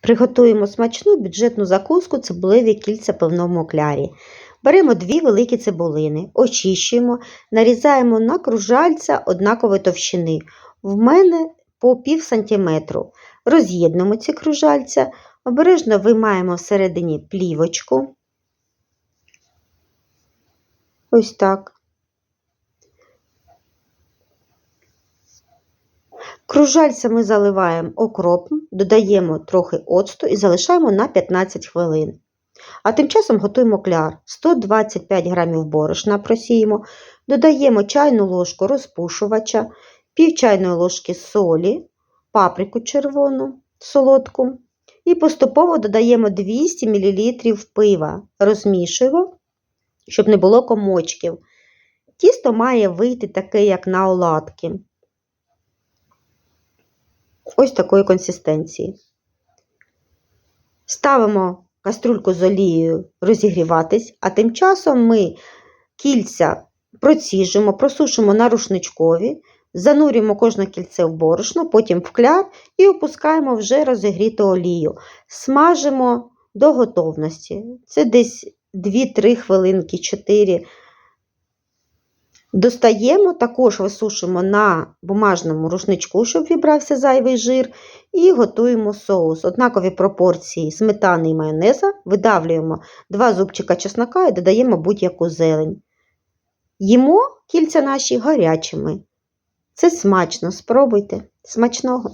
Приготуємо смачну бюджетну закуску цибулеві кільця пивному клярі. Беремо дві великі цибулини, очищуємо, нарізаємо на кружальця однакової товщини. В мене по пів сантиметру. Роз'єднуємо ці кружальця, обережно виймаємо всередині плівочку. Ось так. Кружальця ми заливаємо окропом, додаємо трохи оцту і залишаємо на 15 хвилин. А тим часом готуємо кляр. 125 г борошна просіємо, додаємо чайну ложку розпушувача, пів чайної ложки солі, паприку червону, солодку. І поступово додаємо 200 мл пива. Розмішуємо, щоб не було комочків. Тісто має вийти таке, як на оладки. Ось такої консистенції. Ставимо каструльку з олією розігріватись, а тим часом ми кільця проціжимо, просушимо на рушничкові, занурюємо кожне кільце в борошно, потім в кляр і опускаємо вже розігріту олію. Смажимо до готовності. Це десь 2-3 хвилинки, 4. Достаємо, також висушимо на бумажному рушничку, щоб вібрався зайвий жир, і готуємо соус. Однакові пропорції сметани і майонеза, видавлюємо 2 зубчика чеснока і додаємо будь-яку зелень. Їмо кільця наші гарячими. Це смачно, спробуйте. Смачного!